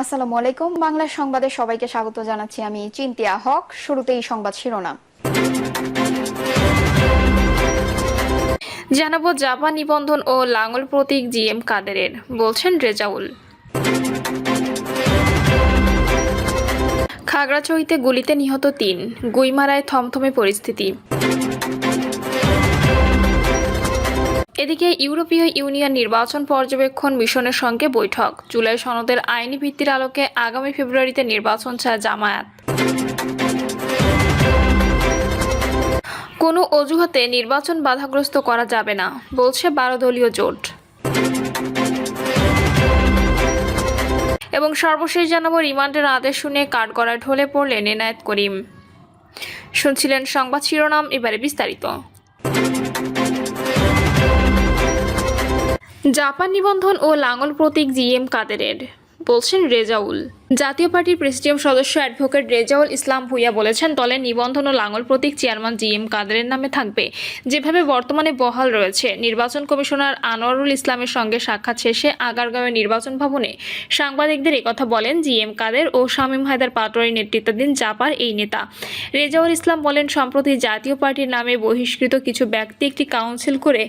আসসালামু আলাইকুম। বাংলা সংবাদে সবাইকে স্বাগত জানাচ্ছি আমি চিন্তিয়া হক। শুরুতেই সংবাদ শিরোনাম। জানাব জাপান নিবন্ধন ও লাঙ্গল প্রতীক জি এম কাদেরের, বলছেন রেজাউল। খাগড়াছড়িতে গুলিতে নিহত তিন, গুইমারায় থমথমে পরিস্থিতি। এদিকে ইউরোপীয় ইউনিয়ন নির্বাচন পর্যবেক্ষণ মিশনের সঙ্গে বৈঠক। জুলাই সনদের আইনি ভিত্তির আলোকে আগামী ফেব্রুয়ারিতে নির্বাচন চায় জামায়াত। কোনো অজুহাতে নির্বাচন বাধাগ্রস্ত করা যাবে না, বলছে বারো দলীয় জোট। এবং সর্বশেষ জানাব রিমান্ডের আদেশ শুনে কাঠগড়ায় ঢলে পড়লেন এনায়েত করিম। শুনছিলেন সংবাদ শিরোনাম, এবারে বিস্তারিত। জাপান নিবন্ধন ও লাঙল প্রতীক জি এম কাদেরের বলছেন রেজাউল। জাতীয় পার্টির প্রেসিডিয়াম সদস্য অ্যাডভোকেট রেজাউল ইসলাম ভুইয়া বলেছেন, দলের নিবন্ধন ও লাঙ্গল প্রতীক চেয়ারম্যান জি এম কাদেরের নামে থাকবে। যেভাবে বর্তমানে বহাল রয়েছে, নির্বাচন কমিশনার আনোয়ারুল ইসলামের সঙ্গে সাক্ষাৎ শেষে আগারগাঁওয়ের নির্বাচন ভবনে সাংবাদিকদের একথা বলেন জি এম কাদের ও শামীম হায়দার পাটোয়ারি নেতৃত্বাধীন জাপার এই নেতা। রেজাউল ইসলাম বলেন, সম্প্রতি জাতীয় পার্টির নামে বহিষ্কৃত কিছু ব্যক্তি একটি কাউন্সিল করে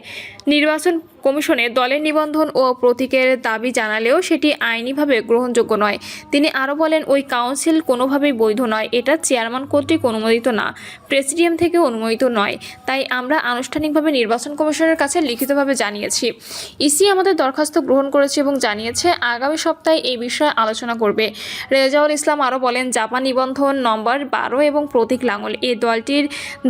নির্বাচন কমিশনে দলের নিবন্ধন ও প্রতীকের দাবি জানালেও সেটি আইনিভাবে গ্রহণযোগ্য নয়। তিনি আরও বলেন, ওই কাউন্সিল কোনোভাবেই বৈধ নয়। এটা চেয়ারম্যান কর্তৃক অনুমোদিত না, প্রেসিডিয়াম থেকে অনুমোদিত নয়। তাই আমরা আনুষ্ঠানিকভাবে নির্বাচন কমিশনের কাছে লিখিতভাবে জানিয়েছি। ইসি আমাদের দরখাস্ত গ্রহণ করেছে এবং জানিয়েছে আগামী সপ্তাহে এই বিষয়ে আলোচনা করবে। রেজাউল ইসলাম আরও বলেন, জাপান নিবন্ধন নম্বর বারো এবং প্রতীক লাঙল, এই দলটির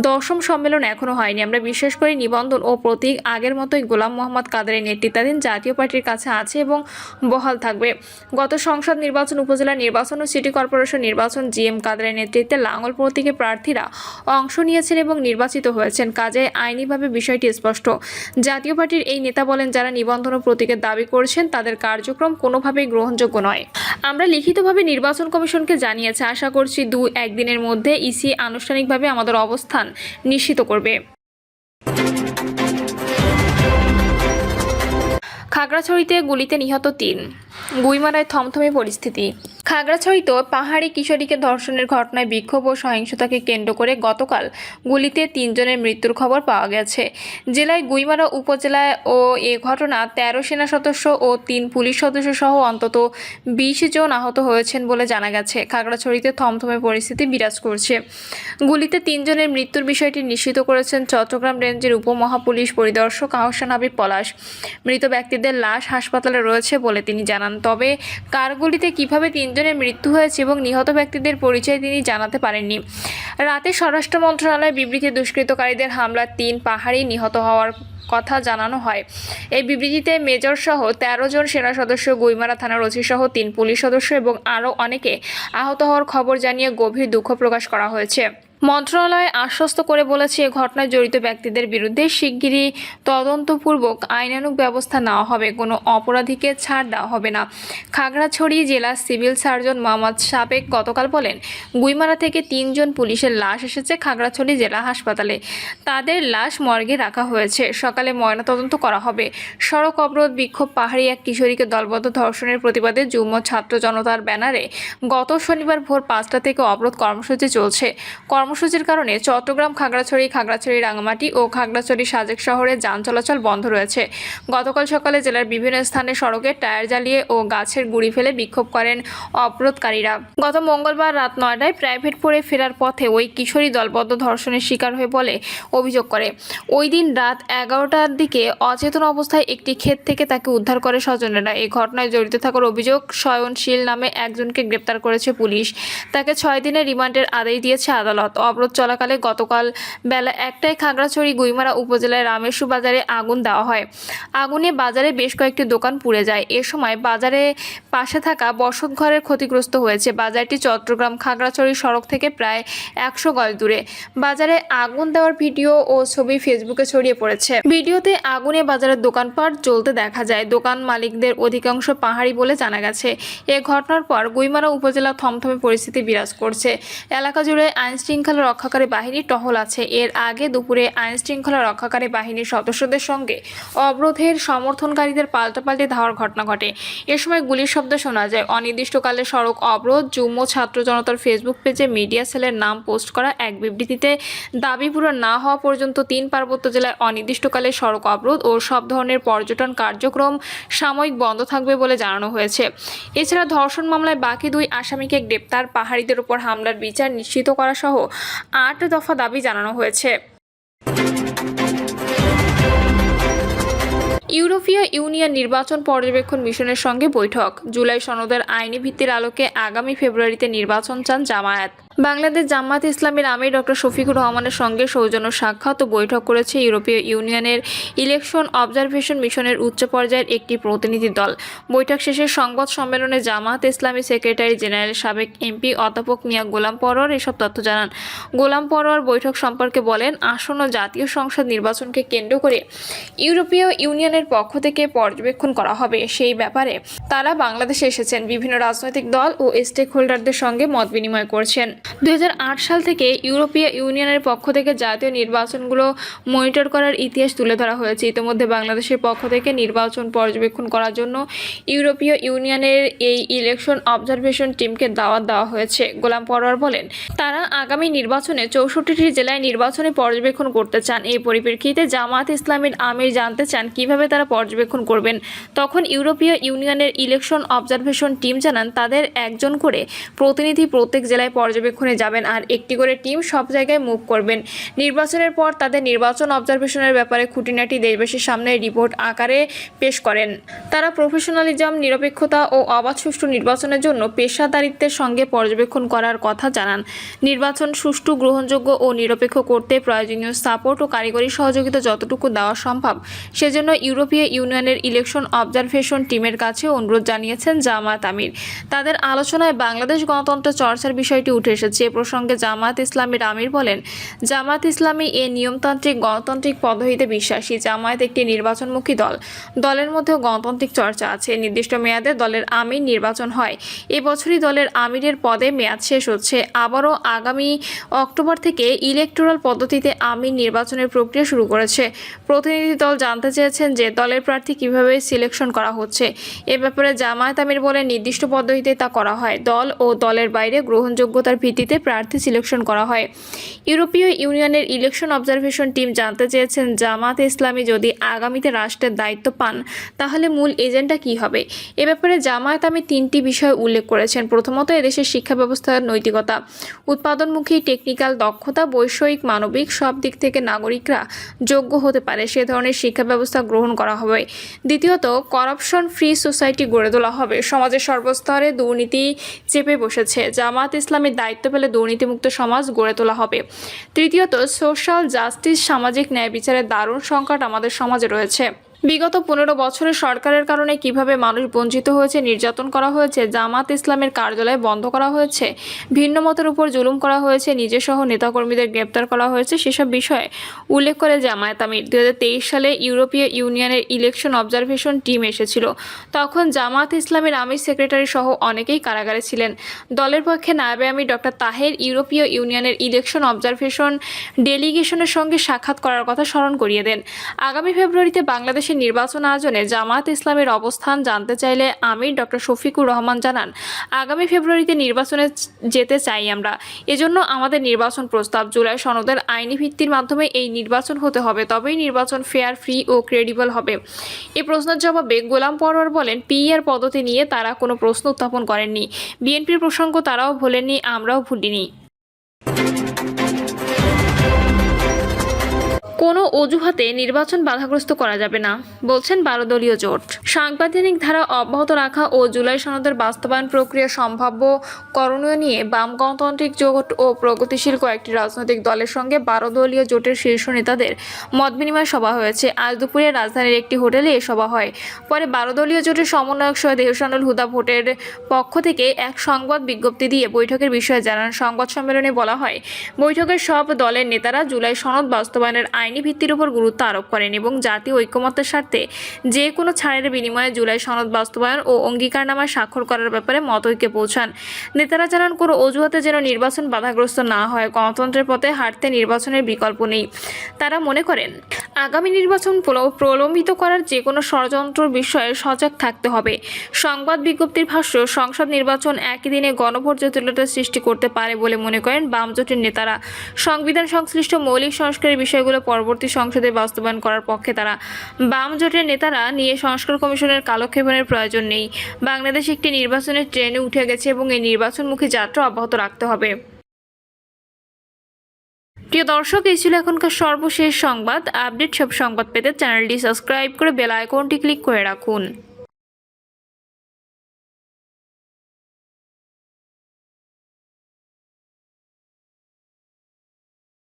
দশম সম্মেলন এখনও হয়নি। আমরা বিশ্বাস করি নিবন্ধন ও প্রতীক আগের মতোই গোলাম মোহাম্মদ কাদেরের নেতৃত্বাধীন জাতীয় পার্টির কাছে আছে এবং বহাল থাকবে। গত সংসদ নির্বাচন উপজেলা নির্বাচন ও সিটি কর্পোরেশন নির্বাচন জি এম কাদেরের নেতৃত্বে লাঙ্গল প্রতীকে প্রার্থীরা অংশ নিয়েছেন এবং নির্বাচিত হয়েছেন। কাজে আইনিভাবে বিষয়টি স্পষ্ট। জাতীয় পার্টির এই নেতা বলেন, যারা নিবন্ধন ও প্রতীকের দাবি করছেন, তাদের কার্যক্রম কোনোভাবেই গ্রহণযোগ্য নয়। আমরা লিখিতভাবে নির্বাচন কমিশনকে জানিয়েছি, আশা করছি দু, একদিনের মধ্যে ইসি আনুষ্ঠানিকভাবে আমাদের অবস্থান নিশ্চিত করবে। খাগড়াছড়িতে গুলিতে নিহত তিন। গুইমারায় থমথমে পরিস্থিতি। খাগড়াছড়িতে পাহাড়ি কিশোরীকে ধর্ষণের ঘটনায় বিক্ষোভ ও সহিংসতাকে কেন্দ্র করে গতকাল গুলিতে তিনজনের মৃত্যুর খবর পাওয়া গেছে। জেলায় গুইমারা উপজেলায় ও এ ঘটনা তেরো সেনা সদস্য ও তিন পুলিশ সদস্য সহ অন্তত বিশ জন আহত হয়েছেন বলে জানা গেছে। খাগড়াছড়িতে থমথমে পরিস্থিতি বিরাজ করছে। গুলিতে তিনজনের মৃত্যুর বিষয়টি নিশ্চিত করেছেন চট্টগ্রাম রেঞ্জের উপমহাপুলিশ পরিদর্শক আহসান হাবিব পলাশ। মৃত ব্যক্তিদের লাশ হাসপাতালে রয়েছে বলে তিনি জানান। তবে কারগুলিতে কীভাবে তিনজনের মৃত্যু হয়েছে এবং নিহত ব্যক্তিদের পরিচয় তিনি জানাতে পারেননি। রাতে স্বরাষ্ট্র মন্ত্রণালয় বিবৃতি দুষ্কৃতকারীদের হামলার তিন পাহাড়ি নিহত হওয়ার কথা জানানো হয়। এই বিবৃতিতে মেজর সহ তেরো জন সেনা সদস্য, গুইমারা থানার ওসি সহ তিন পুলিশ সদস্য এবং আরও অনেকে আহত হওয়ার খবর জানিয়ে গভীর দুঃখ প্রকাশ করা হয়েছে। মন্ত্রণালয় আশ্বস্ত করে বলেছে, এ ঘটনায় জড়িত ব্যক্তিদের বিরুদ্ধে শিগগিরই তদন্তপূর্বক আইনানুগ ব্যবস্থা নেওয়া হবে। কোনো অপরাধীকে ছাড় দেওয়া হবে না। খাগড়াছড়ি জেলা সিভিল সার্জন মোহাম্মদ সাবেক গতকাল বলেন, গুইমারা থেকে তিনজন পুলিশের লাশ এসেছে খাগড়াছড়ি জেলা হাসপাতালে। তাদের লাশ মর্গে রাখা হয়েছে। সকালে ময়নাতদন্ত করা হবে। সড়ক অবরোধ, বিক্ষোভ, পাহাড়ি এক কিশোরীকে দলবদ্ধ ধর্ষণের প্রতিবাদে যুগ্ম ছাত্র জনতার ব্যানারে গত শনিবার ভোর পাঁচটা থেকে অবরোধ কর্মসূচি চলছে। কর্মসূচির কারণে চট্টগ্রাম, খাগড়াছড়ি খাগড়াছড়ি রাঙামাটি ও খাগড়াছড়ি সাজেক শহরে যান চলাচল বন্ধ রয়েছে। গতকাল সকালে জেলার বিভিন্ন স্থানে সড়কে টায়ার জ্বালিয়ে ও গাছের গুঁড়ি ফেলে বিক্ষোভ করেন অবরোধকারীরা। গত মঙ্গলবার রাত নয়টায় প্রাইভেট পড়ে ফেরার পথে ওই কিশোরী দলবদ্ধ ধর্ষণের শিকার হয়ে বলে অভিযোগ করে। ওই দিন রাত এগারোটার দিকে অচেতন অবস্থায় একটি ক্ষেত থেকে তাকে উদ্ধার করে স্বজনেরা। এই ঘটনায় জড়িত থাকার অভিযোগ শয়নশীল নামে একজনকে গ্রেপ্তার করেছে পুলিশ। তাকে ছয় দিনের রিমান্ডের আদেশ দিয়েছে আদালত। অবরোধ চলাকালে গতকাল বেলা একটায় খাগড়াছড়ি, গুইমারা উপজেলায় রামেশ্বর বাজারে আগুন দেওয়া হয়। আগুনে বাজারে বেশ কয়েকটি দোকান পুড়ে যায়। এ সময় বাজারে পাশে থাকা বসত ঘরের ক্ষতিগ্রস্ত হয়েছে। বাজারটি চট্টগ্রাম খাগড়াছড়ি সড়ক থেকে প্রায় একশো গজ দূরে। বাজারে আগুন দেওয়ার ভিডিও ও ছবি ফেসবুকে ছড়িয়ে পড়েছে। ভিডিওতে আগুনে বাজারের দোকানপাট জ্বলতে দেখা যায়। দোকান মালিকদের অধিকাংশ পাহাড়ি বলে জানা গেছে। এ ঘটনার পর গুইমারা উপজেলা থমথমে পরিস্থিতি বিরাজ করছে। এলাকা জুড়ে আইনশৃঙ্খলা শৃঙ্খলা রক্ষাকারী বাহিনী টহল আছে। এর আগে দুপুরে আইন শৃঙ্খলা রক্ষাকারী বাহিনীর সদস্যদের সঙ্গে অবরোধের সমর্থনকারীদের পাল্টাপাল্টি ধাওয়ার ঘটনা ঘটে। এ সময় গুলির শব্দ শোনা যায়, অনির্দিষ্টকালে সড়ক অবরোধ, যুগ্ম ছাত্র জনতার ফেসবুক পেজে মিডিয়া সেলের নাম পোস্ট করা এক বিবৃতিতে দাবি পূরণ না হওয়া পর্যন্ত তিন পার্বত্য জেলায় অনির্দিষ্টকালে সড়ক অবরোধ ও সব ধরনের পর্যটন কার্যক্রম সাময়িক বন্ধ থাকবে বলে জানানো হয়েছে। এছাড়া ধর্ষণ মামলায় বাকি দুই আসামিকে গ্রেপ্তার, পাহাড়িদের উপর হামলার বিচার নিশ্চিত করা সহ আট দফা দাবি জানানো হয়েছে। ইউরোপীয় ইউনিয়ন নির্বাচন পর্যবেক্ষণ মিশনের সঙ্গে বৈঠক। জুলাই সনদের আইনি ভিত্তির আলোকে আগামী ফেব্রুয়ারিতে নির্বাচন চান জামায়াত। বাংলাদেশ জামায়াত ইসলামের আমির ডক্টর শফিকুর রহমানের সঙ্গে সৌজন্য সাক্ষাৎ ও বৈঠক করেছে ইউরোপীয় ইউনিয়নের ইলেকশন অবজারভেশন মিশনের উচ্চ পর্যায়ের একটি প্রতিনিধি দল। বৈঠক শেষে সংবাদ সম্মেলনে জামায়াত ইসলামী সেক্রেটারি জেনারেল সাবেক এমপি অধ্যাপক মিয়া গোলাম পরোয়ার এসব তথ্য জানান। গোলাম পরোয়ার বৈঠক সম্পর্কে বলেন, আসন্ন জাতীয় সংসদ নির্বাচনকে কেন্দ্র করে ইউরোপীয় ইউনিয়নের পক্ষ থেকে পর্যবেক্ষণ করা হবে। সেই ব্যাপারে তারা বাংলাদেশে এসেছেন। বিভিন্ন রাজনৈতিক দল ও স্টেক হোল্ডারদের সঙ্গে মত বিনিময় করছেন। দুই হাজার আট সাল থেকে ইউরোপীয় ইউনিয়নের পক্ষ থেকে জাতীয় নির্বাচনগুলো মনিটর করার ইতিহাস তুলে ধরা হয়েছে। ইতিমধ্যে বাংলাদেশের পক্ষ থেকে নির্বাচন পর্যবেক্ষণ করার জন্য ইউরোপীয় ইউনিয়নের এই ইলেকশন অবজারভেশন টিমকে দাওয়াত দেওয়া হয়েছে, গোলাম পরোয়ার বলেন। তারা আগামী নির্বাচনে চৌষট্টিটি জেলায় নির্বাচনে পর্যবেক্ষণ করতে চান। এই পরিপ্রেক্ষিতে জামাত ইসলামের আমির জানতে চান কীভাবে তারা পর্যবেক্ষণ করবেন। তখন ইউরোপীয় ইউনিয়নের ইলেকশন অবজারভেশন টিম জানান, তাদের একজন করে প্রতিনিধি প্রত্যেক জেলায় পর্যবেক্ষণে যাবেন আর একটি করে টিম সব জায়গায় মুভ করবেন। নির্বাচনের পর তাদের নির্বাচন অবজারভেশনের ব্যাপারে খুঁটিনাটি দেশবাসীর সামনে রিপোর্ট আকারে পেশ করেন। তারা প্রফেশনালিজম, নিরপেক্ষতা ও অবাধ সুষ্ঠু নির্বাচনের জন্য পেশাদারিত্বের সঙ্গে পর্যবেক্ষণ করার কথা জানান। নির্বাচন সুষ্ঠু, গ্রহণযোগ্য ও নিরপেক্ষ করতে প্রয়োজনীয় সাপোর্ট ও কারিগরি সহযোগিতা যতটুকু দেওয়া সম্ভব। সেজন্য ইউরোপীয় ইউনিয়নের ইলেকশন অবজারভেশন টিমের কাছে অনুরোধ জানিয়েছেন জামায়াত আমির। তাদের আলোচনায় বাংলাদেশ গণতন্ত্র চর্চার বিষয়টি উঠে এসেছে। এ প্রসঙ্গে জামায়াত ইসলামীর আমির বলেন জামায়াত ইসলামী এ নিয়মতান্ত্রিক, গণতান্ত্রিক পদ্ধতিতে বিশ্বাসী। জামায়াত একটি নির্বাচনমুখী দল। দলের মধ্যেও গণতান্ত্রিক চর্চা আছে। নির্দিষ্ট মেয়াদে দলের আমির নির্বাচন হয়। এবছরই দলের আমিরের পদে মেয়াদ শেষ হচ্ছে। আবারও আগামী অক্টোবর থেকে ইলেকটোরাল পদ্ধতিতে আমির নির্বাচনের প্রক্রিয়া শুরু করেছে। প্রতিনিধি দল জানতে চেয়েছেন যে, দলের প্রার্থী কীভাবে সিলেকশন করা হচ্ছে। এ ব্যাপারে জামায়াত আমির বলে নির্দিষ্ট পদ্ধতিতে তা করা হয়। দল ও দলের বাইরে গ্রহণযোগ্যতার ভিত্তিতে প্রার্থী সিলেকশন করা হয়। ইউরোপীয় ইউনিয়নের ইলেকশন অবজারভেশন টিম জানতে চেয়েছেন, জামাত ইসলামী যদি আগামীতে রাষ্ট্রের দায়িত্ব পান, তাহলে মূল এজেন্ডা কি হবে? এ ব্যাপারে জামায়াত আমি তিনটি বিষয় উল্লেখ করেছেন। প্রথমত, এদেশের শিক্ষা ব্যবস্থার নৈতিকতা, উৎপাদনমুখী টেকনিক্যাল দক্ষতা, বৈষয়িক মানবিক সব দিক থেকে নাগরিকরা যোগ্য হতে পারে, সে ধরনের শিক্ষা ব্যবস্থা গ্রহণ করা হবে। দ্বিতীয়ত, করাপশন ফ্রি সোসাইটি গড়ে তোলা হবে। সমাজের সর্বস্তরে দুর্নীতি চেপে বসেছে। জামাত ইসলামের দায়িত্ব পেলে দুর্নীতিমুক্ত সমাজ গড়ে তোলা হবে। তৃতীয়ত, সোশ্যাল জাস্টিস সামাজিক ন্যায় বিচারের দারুণ সংকট আমাদের সমাজে রয়েছে। বিগত পনেরো বছরের সরকারের কারণে কীভাবে মানুষ বঞ্চিত হয়েছে, নির্যাতন করা হয়েছে, জামাত ইসলামের কার্যালয় বন্ধ করা হয়েছে, ভিন্ন মতের উপর জুলুম করা হয়েছে, নিজেসহ নেতাকর্মীদের গ্রেপ্তার করা হয়েছে, সেসব বিষয়ে উল্লেখ করে জামায়াত আমির। দু সালে ইউরোপীয় ইউনিয়নের ইলেকশন অবজারভেশন টিম এসেছিল। তখন জামাত ইসলামের আমির সেক্রেটারি সহ অনেকেই কারাগারে ছিলেন। দলের পক্ষে নায়াবে আমির ডক্টর তাহের ইউরোপীয় ইউনিয়নের ইলেকশন অবজারভেশন ডেলিগেশনের সঙ্গে সাক্ষাৎ করার কথা স্মরণ করিয়ে দেন। আগামী ফেব্রুয়ারিতে বাংলাদেশের নির্বাচন আয়োজনে জামায়াত ইসলামের অবস্থান জানতে চাইলে আমির ডক্টর শফিকুর রহমান জানান, আগামী ফেব্রুয়ারিতে নির্বাচনে যেতে চাই আমরা। এজন্য আমাদের নির্বাচন প্রস্তাব জুলাই সনদের আইনি ভিত্তির মাধ্যমে এই নির্বাচন হতে হবে, তবেই নির্বাচন ফেয়ার, ফ্রি ও ক্রেডিবল হবে। এই প্রশ্নের জবাবে গোলাম পরোয়ার বলেন পিআর পদ্ধতি নিয়ে তারা কোনো প্রশ্ন উত্থাপন করেননি। বিএনপির প্রসঙ্গ তারাও ভোলেননি, আমরাও ভুলিনি। কোনো অজুহাতে নির্বাচন বাধাগ্রস্ত করা যাবে না, বলছেন বারো দলীয় জোট। সাংবিধানিক ধারা অব্যাহত রাখা ও জুলাই সনদের বাস্তবায়ন প্রক্রিয়া সম্ভাব্য করণীয় নিয়ে বাম গণতান্ত্রিক জোট ও প্রগতিশীল কয়েকটি রাজনৈতিক দলের সঙ্গে বারো দলীয় জোটের শীর্ষ নেতাদের মত বিনিময় সভা হয়েছে। আজ দুপুরে রাজধানীর একটি হোটেলে এ সভা হয়। পরে বারো দলীয় জোটের সমন্বয়ক সৈয়দ এহসানুল হুদা ভোটের পক্ষ থেকে এক সংবাদ বিজ্ঞপ্তি দিয়ে বৈঠকের বিষয়ে জানান। সংবাদ সম্মেলনে বলা হয়, বৈঠকের সব দলের নেতারা জুলাই সনদ বাস্তবায়নের আইনি ভিত্তি চুক্তির উপর গুরুত্ব আরোপ করেন এবং জাতীয় ঐক্যমত্যের স্বার্থে যে কোনো ছাড়ের বিনিময়ে জুলাই সনদ বাস্তবায়ন ও অঙ্গীকারনামায় স্বাক্ষর করার ব্যাপারে মতৈক্যে পৌঁছান। নেতারা জানান, কোনো অজুহাতে যেন নির্বাচন বাধাগ্রস্ত না হয়, গণতন্ত্রের পথে হাঁটতে নির্বাচনের বিকল্প নেই। তারা মনে করেন, আগামী নির্বাচন প্রলম্বিত করার যে কোনো ষড়যন্ত্র বিষয়ে সজাগ থাকতে হবে। সংবাদ বিজ্ঞপ্তির ভাষ্য, সংসদ নির্বাচন একই দিনে গণভোট জটিলতা সৃষ্টি করতে পারে বলে মনে করেন বামজোটের নেতারা। সংবিধান সংশ্লিষ্ট মৌলিক সংস্কারের বিষয়গুলো পরবর্তী সংসদে বাস্তবায়ন করার পক্ষে তারা বাম জোটের নেতারা নিয়ে সংস্কার কমিশনের কালক্ষেপণের প্রয়োজন নেই। বাংলাদেশ একটি নির্বাচনের ট্রেনে উঠে গেছে এবং এই নির্বাচনমুখী যাত্রা অব্যাহত রাখতে হবে। প্রিয় দর্শক, এই ছিল এখনকার সর্বশেষ সংবাদ। আপডেট সব সংবাদ পেতে চ্যানেলটি সাবস্ক্রাইব করে বেল আইকনটি ক্লিক করে রাখুন।